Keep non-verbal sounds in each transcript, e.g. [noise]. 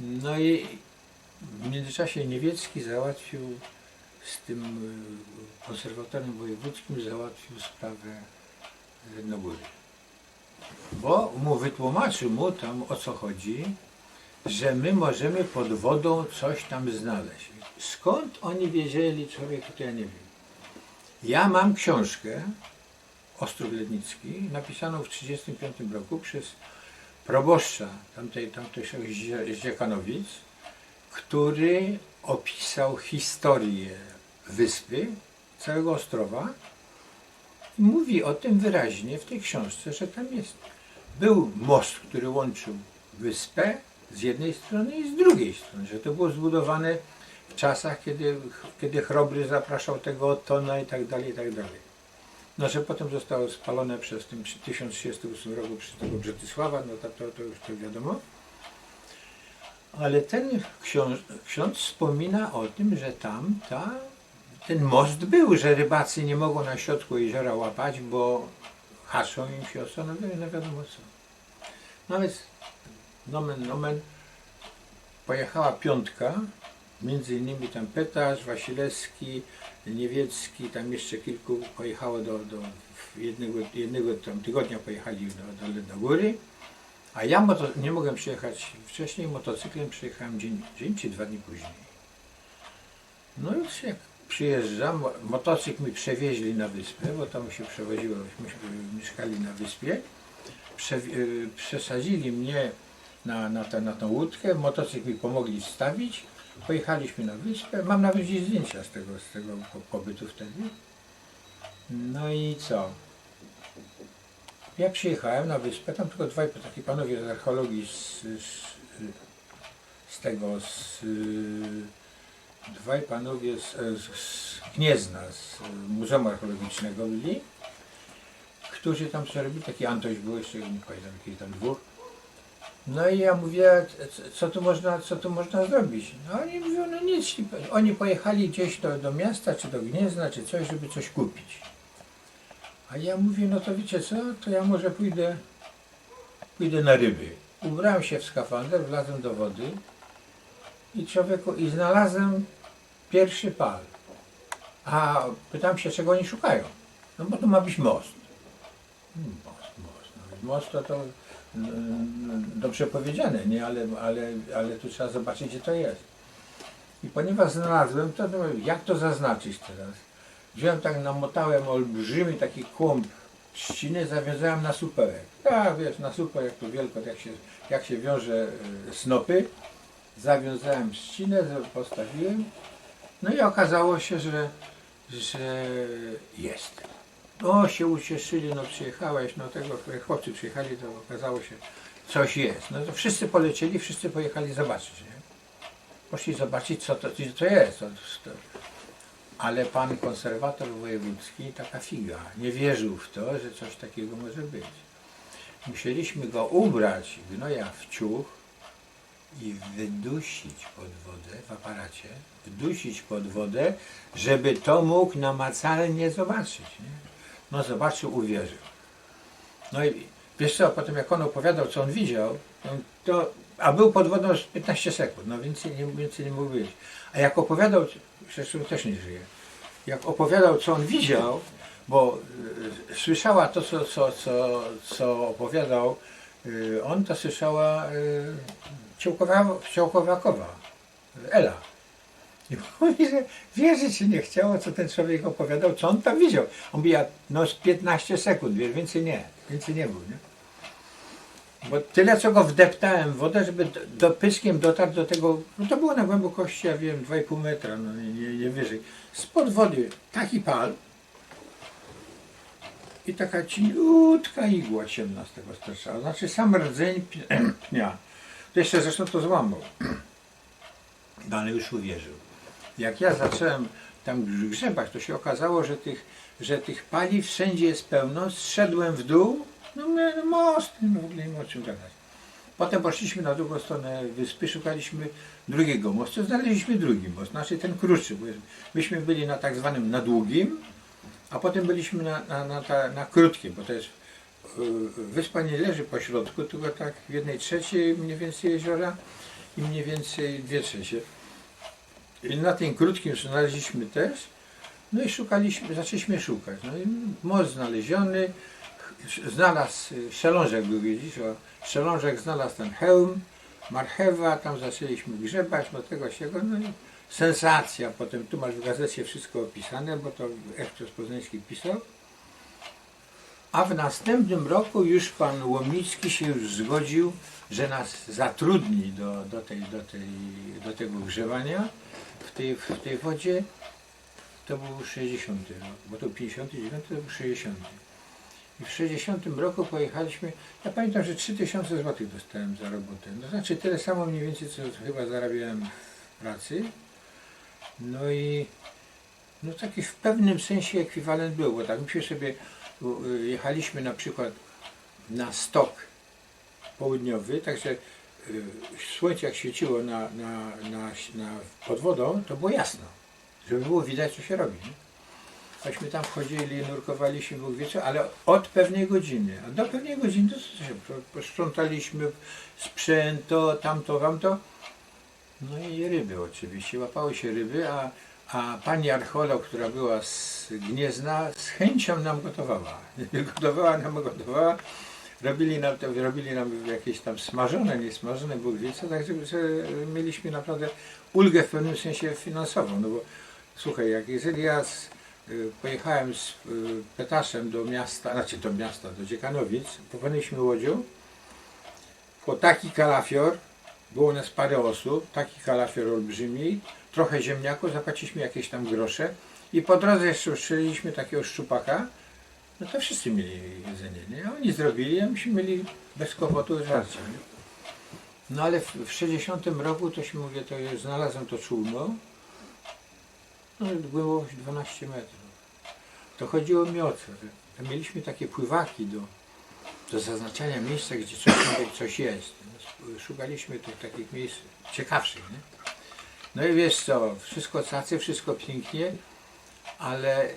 No i w międzyczasie Niewiecki załatwił z tym y, konserwatorem wojewódzkim załatwił sprawę Jednogóry. Bo mu wytłumaczył mu tam o co chodzi, że my możemy pod wodą coś tam znaleźć. Skąd oni wiedzieli, człowieku, to ja nie wiem. Ja mam książkę Ostrów Lednicki, napisaną w 1935 roku przez proboszcza tamtej, tamtejszego Zie- Zdziekanowic, który opisał historię wyspy, całego Ostrowa mówi o tym wyraźnie w tej książce, że tam jest. Był most, który łączył wyspę z jednej strony i z drugiej strony, że to było zbudowane w czasach, kiedy, kiedy Chrobry zapraszał tego Ottona i tak dalej, i tak dalej. Że potem zostało spalone przez tym 1038 roku przez tego Brzetysława, no to, to, to już to wiadomo. Ale ten książ, ksiądz wspomina o tym, że tam ta, ten most był, że rybacy nie mogą na środku jeziora łapać, bo haczą im się ostanowiły, no wiadomo co. No więc, nomen, nomen, pojechała piątka, między innymi tam Petarz, Wasilewski, Niewiecki, tam jeszcze kilku pojechało do, do jednego, jednego tam tygodnia pojechali do, do, do góry, a ja nie mogłem przyjechać wcześniej, motocyklem przyjechałem dzień, dzień czy dwa dni później. No już jak przyjeżdżam, mo- motocykl mi przewieźli na wyspę, bo tam się przewoziło, mieszkali na wyspie, Prze, y, przesadzili mnie na, na, tę- na tą łódkę, motocykl mi pomogli wstawić, pojechaliśmy na wyspę, mam nawet gdzieś zdjęcia z tego, z tego po- pobytu wtedy. No i co? Ja przyjechałem na wyspę, tam tylko dwaj takie panowie z archeologii z, z, z tego, z, dwaj panowie z, z, z Gniezna, z Muzeum Archeologicznego byli, którzy tam co robili, taki Antoś był jeszcze, nie pamiętam, jakich tam dwóch. No i ja mówię, co tu można, co tu można zrobić? No oni mówią, no nic, oni pojechali gdzieś do, do miasta, czy do Gniezna, czy coś, żeby coś kupić. A ja mówię, no to wiecie co, to ja może pójdę, pójdę na ryby. Ubrałem się w skafander, wlazłem do wody i człowieku, i znalazłem pierwszy pal. A pytam się, czego oni szukają. No bo to ma być most. Hmm, Most, most. No, most to, to dobrze powiedziane, nie? Ale, ale, ale tu trzeba zobaczyć, gdzie to jest. I ponieważ znalazłem to, mówię, jak to zaznaczyć teraz? Wziąłem tak, namotałem olbrzymi taki kłąb trzciny, zawiązałem na supełek. Tak, wiesz, na super, jak to wielko, jak się, jak się wiąże e, snopy. Zawiązałem trzcinę, postawiłem. No i okazało się, że, że jest. No się ucieszyli, no przyjechałeś, no tego chłopcy przyjechali, to okazało się, coś jest. No to wszyscy polecieli, wszyscy pojechali zobaczyć, nie? Poszli zobaczyć, co to, co to jest. To, to, ale pan konserwator wojewódzki, taka figa, nie wierzył w to, że coś takiego może być. Musieliśmy go ubrać gnoja w ciuch i wydusić pod wodę w aparacie, wdusić pod wodę, żeby to mógł namacalnie zobaczyć. Nie? No zobaczył, uwierzył. No i wiesz co, potem jak on opowiadał, co on widział, to, to a był pod wodą z 15 sekund, no więcej nie, więcej nie mógł być. A jak opowiadał, zresztą też nie żyje, jak opowiadał, co on widział, bo y, słyszała to, co, co, co, co opowiadał, y, on to słyszała y, Ciołkowa, Ciołkowakowa, Ela. I [laughs] mówi, że wierzyć się nie chciało, co ten człowiek opowiadał, co on tam widział. On mówi, ja, no z 15 sekund, wiesz, więcej nie, więcej nie był, nie? Bo tyle, co go wdeptałem w wodę, żeby do, pyskiem dotarł do tego, no to było na głębokości, ja wiem, 2,5 metra, no nie, nie, nie wyżej. Spod wody taki pal i taka cieniutka igła ciemna z tego. Znaczy sam rdzeń [clears throat] pnia. To jeszcze zresztą to złamał. [clears throat] No ale już uwierzył. Jak ja zacząłem tam grzebać, to się okazało, że tych, że tych paliw wszędzie jest pełno. Zszedłem w dół, no no most, no ogóle nie o czym gadać. Potem poszliśmy na drugą stronę wyspy, szukaliśmy drugiego mostu, znaleźliśmy drugi most, znaczy ten krótszy, bo myśmy byli na tak zwanym na długim, a potem byliśmy na, na, na, ta, na krótkim, bo to jest y, wyspa nie leży po środku, tylko tak w jednej trzeciej mniej więcej jeziora i mniej więcej dwie trzecie. Na tym krótkim znaleźliśmy też, no i szukaliśmy, zaczęliśmy szukać. No i most znaleziony, znalazł, szelążek był, widzisz, o, szelążek znalazł ten hełm, marchewa, tam zaczęliśmy grzebać, no tego siego, no i sensacja. Potem tu masz w gazecie wszystko opisane, bo to Ekspres Poznański pisał. A w następnym roku już pan Łomnicki się już zgodził, że nas zatrudni do, do, tej, do, tej, do tego grzewania w tej, w tej wodzie. To był 60 rok, bo to 59 to był 60. I w 60 roku pojechaliśmy, ja pamiętam, że 3000 zł dostałem za robotę. No znaczy tyle samo mniej więcej, co chyba zarabiałem w pracy. No i no taki w pewnym sensie ekwiwalent był, bo tak myśmy sobie y, jechaliśmy na przykład na stok południowy, także słońce jak świeciło na, na, na, na, pod wodą, to było jasno, żeby było widać co się robi. Nie? Tośmy tam wchodzili, nurkowaliśmy, Bóg wie co, ale od pewnej godziny, a do pewnej godziny to się po- posprzątaliśmy sprzęt, to, tamto, tamto. No i ryby oczywiście, łapały się ryby, a, a pani archeolog, która była z Gniezna, z chęcią nam gotowała. [laughs] Gotowała nam, gotowała. Robili nam, to, robili nam jakieś tam smażone, niesmażone, Bóg wie co, także że mieliśmy naprawdę ulgę w pewnym sensie finansową, no bo słuchaj, jak jeżeli ja z, y, pojechałem z y, Petaszem do miasta, znaczy do miasta, do Dziekanowic, popłynęliśmy łodzią, po taki kalafior, było nas parę osób, taki kalafior olbrzymi, trochę ziemniaków, zapłaciliśmy jakieś tam grosze i po drodze jeszcze ustrzeliliśmy takiego szczupaka, no to wszyscy mieli jedzenie, nie? Oni zrobili, a myśmy mieli bez kłopotu żarcie? No ale w, w 60 roku to się mówię, to znalazłem to czółno, no głębokość 12 metrów. To chodziło mi o co, mieliśmy takie pływaki do, do zaznaczania miejsca, gdzie coś, coś jest. Szukaliśmy tych takich miejsc ciekawszych, nie? No i wiesz co, wszystko cacy, wszystko pięknie, ale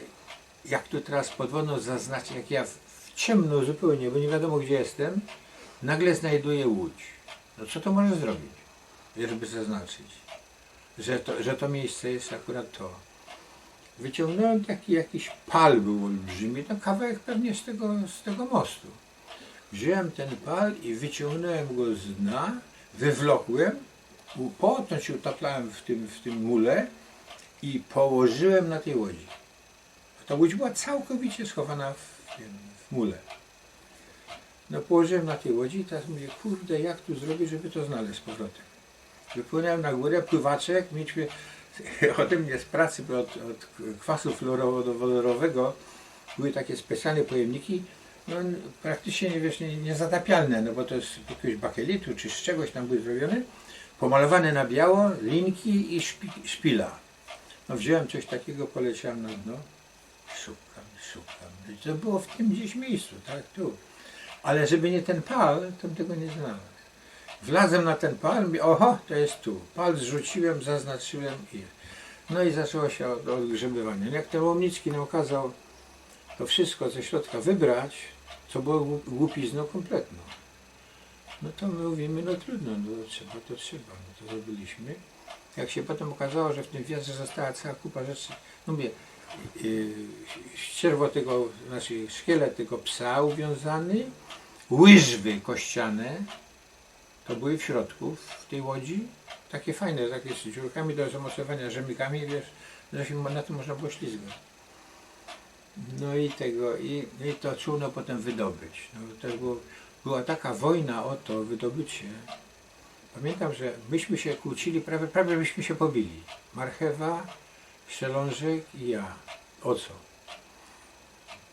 jak tu teraz pod wodą zaznaczę, jak ja w, ciemno zupełnie, bo nie wiadomo gdzie jestem, nagle znajduję łódź. No co to może zrobić, żeby zaznaczyć, że to, że to miejsce jest akurat to. Wyciągnąłem taki jakiś pal był olbrzymi, no kawałek pewnie z tego, z tego mostu. Wziąłem ten pal i wyciągnąłem go z dna, wywlokłem, potem się utaplałem w tym, w tym mule i położyłem na tej łodzi. Ta łódź była całkowicie schowana w, w mule. No położyłem na tej łodzi i teraz mówię, kurde, jak tu zrobić, żeby to znaleźć z powrotem. Wypłynąłem na górę, pływaczek, mieliśmy [laughs] ode mnie z pracy, bo od, od kwasu fluorowodorowego były takie specjalne pojemniki, no, praktycznie nie, wiesz, nie, niezatapialne, no bo to jest jakiegoś bakelitu czy z czegoś tam były zrobione, pomalowane na biało, linki i szpi, szpila. No wziąłem coś takiego, poleciałem na dno, szukam, szukam. To było w tym gdzieś miejscu, tak, tu. Ale żeby nie ten pal, to bym tego nie znalazł. Wlazłem na ten pal, mówię, oho, to jest tu. Pal zrzuciłem, zaznaczyłem i... No i zaczęło się od, odgrzebywanie. Jak ten Łomnicki nam kazał to wszystko ze środka wybrać, co było głup- głupizną kompletną. No to my mówimy, no trudno, no trzeba, to trzeba, no to zrobiliśmy. Jak się potem okazało, że w tym wiatrze została cała kupa rzeczy, no mówię, ścierwo tego, znaczy szkielet tego psa uwiązany, łyżwy kościane, to były w środku, w tej łodzi, takie fajne, takie z dziurkami do zamocowania rzemikami, wiesz, że na tym można było ślizgać. No i tego, i, no i to czółno potem wydobyć. No, to było, była taka wojna o to wydobycie. Pamiętam, że myśmy się kłócili, prawie, prawie byśmy się pobili. Marchewa, Szelążek i ja. O co?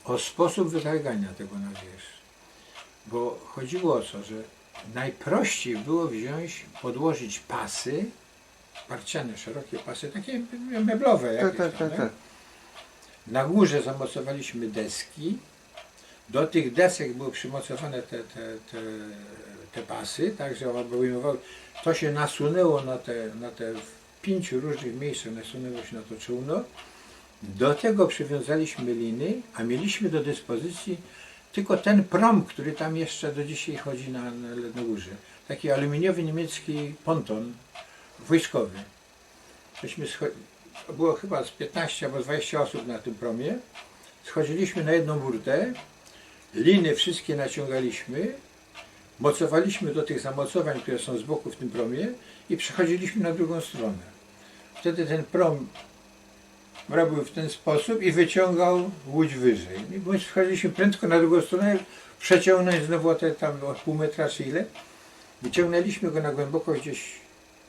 O sposób wytargania tego na wierzch. Bo chodziło o co, że najprościej było wziąć, podłożyć pasy, parciane, szerokie pasy, takie meblowe Tak, jakieś tak, tak, nie? tak. Na górze zamocowaliśmy deski. Do tych desek były przymocowane te, te, te, te pasy, tak, że. To się nasunęło na te, na te pięciu różnych miejscach, nasunęło się na to czółno. Do tego przywiązaliśmy liny, a mieliśmy do dyspozycji tylko ten prom, który tam jeszcze do dzisiaj chodzi na, na, taki aluminiowy niemiecki ponton wojskowy. Myśmy było chyba z 15 albo 20 osób na tym promie. Schodziliśmy na jedną burtę, liny wszystkie naciągaliśmy, mocowaliśmy do tych zamocowań, które są z boku w tym promie i przechodziliśmy na drugą stronę. Wtedy ten prom robił w ten sposób i wyciągał łódź wyżej. I my schodziliśmy prędko na drugą stronę, przeciągnąć znowu te tam pół metra czy ile. Wyciągnęliśmy go na głębokość gdzieś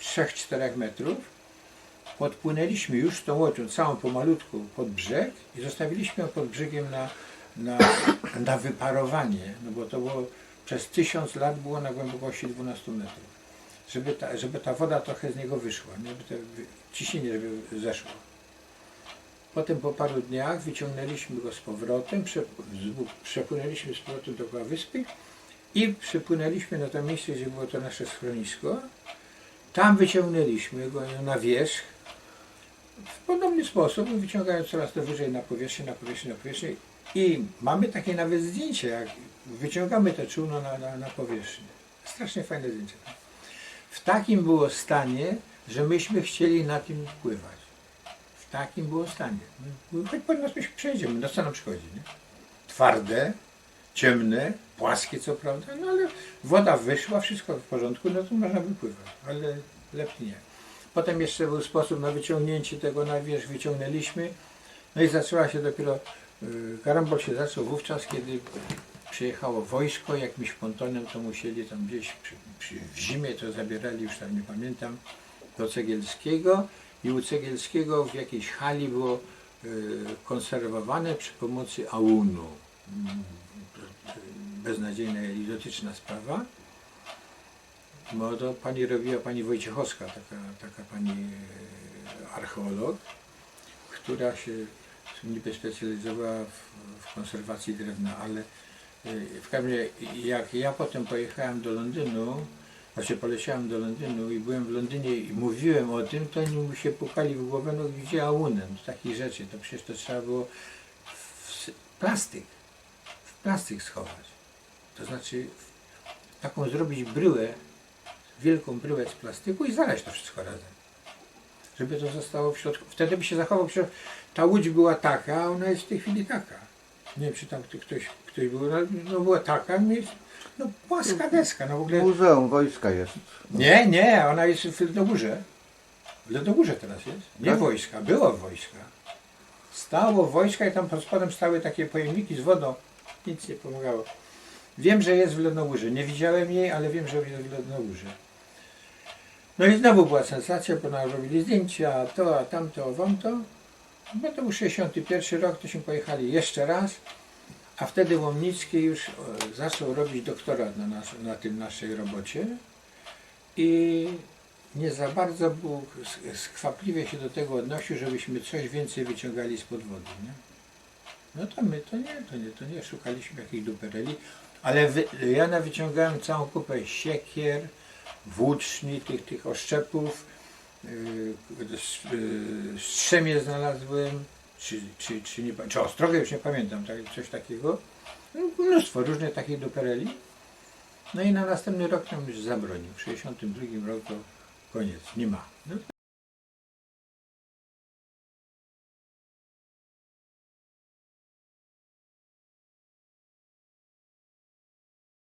3-4 metrów. Podpłynęliśmy już tą łodzią całą pomalutku pod brzeg i zostawiliśmy ją pod brzegiem na, na, na wyparowanie, no bo to było przez tysiąc lat było na głębokości 12 metrów. Żeby ta, żeby ta woda trochę z niego wyszła, nie? żeby wy- ciśnienie żeby zeszło. Potem po paru dniach wyciągnęliśmy go z powrotem, przepłynęliśmy z powrotem dookoła wyspy i przypłynęliśmy na to miejsce, gdzie było to nasze schronisko. Tam wyciągnęliśmy go na wierzch w podobny sposób, wyciągając coraz to wyżej na powierzchnię, na powierzchnię, na powierzchnię. I mamy takie nawet zdjęcie, jak wyciągamy te czółno na, na, na powierzchnię. Strasznie fajne zdjęcie. W takim było stanie, że myśmy chcieli na tym pływać. W takim było stanie. Choć pod nas przejdziemy, no co nam przychodzi, nie? Twarde, ciemne, płaskie co prawda, no ale woda wyszła, wszystko w porządku, no to można by pływać, ale lepiej nie. Potem jeszcze był sposób na wyciągnięcie tego na wierzch, wyciągnęliśmy, no i zaczęła się dopiero, karambol się zaczął wówczas, kiedy przyjechało wojsko jakimś pontonem, to musieli tam gdzieś przy, przy, w zimie to zabierali, już tam nie pamiętam, do Cegielskiego i u Cegielskiego w jakiejś hali było y, konserwowane przy pomocy aunu. Mm, Beznadziejna idiotyczna sprawa. No to pani robiła pani Wojciechowska, taka, taka pani e, archeolog, która się niby specjalizowała w, w konserwacji drewna, ale e, w każdym razie jak ja potem pojechałem do Londynu, znaczy poleciałem do Londynu i byłem w Londynie i mówiłem o tym, to oni mu się pukali w głowę, no gdzie ałunem, takich rzeczy, to przecież to trzeba było w plastyk, w plastyk schować. To znaczy taką zrobić bryłę, wielką bryłę z plastyku i zalać to wszystko razem. Żeby to zostało w środku. Wtedy by się zachował. Ta łódź była taka, a ona jest w tej chwili taka. Nie wiem, czy tam kto- ktoś, ktoś był, no, no była taka, no, jest, no płaska deska, no w ogóle. Muzeum wojska jest. Nie, nie, ona jest w Ledogórze. W Ledogórze teraz jest. Nie Tak? wojska, było wojska. Stało wojska i tam pod spodem stały takie pojemniki z wodą. Nic nie pomagało. Wiem, że jest w Ledogórze. Nie widziałem jej, ale wiem, że jest w Ledogórze. No i znowu była sensacja, bo nam robili zdjęcia, to, a tamto, a wamto. No to był 61 rok, tośmy pojechali jeszcze raz. A wtedy Łomnicki już e, zaczął robić doktorat na, nas, na tym naszej robocie i nie za bardzo był sk- skwapliwie się do tego odnosił, żebyśmy coś więcej wyciągali spod wody. Nie? No to my to nie, to nie, to nie szukaliśmy jakichś dupereli, ale wy, ja wyciągałem całą kupę siekier, włóczni, tych, tych oszczepów, strzemię znalazłem, czy, czy, czy, nie, czy ostrogę, już nie pamiętam, tak, coś takiego. No, mnóstwo różnych takich dupereli. No i na następny rok nam już zabronił. W 62 roku koniec, nie ma. No,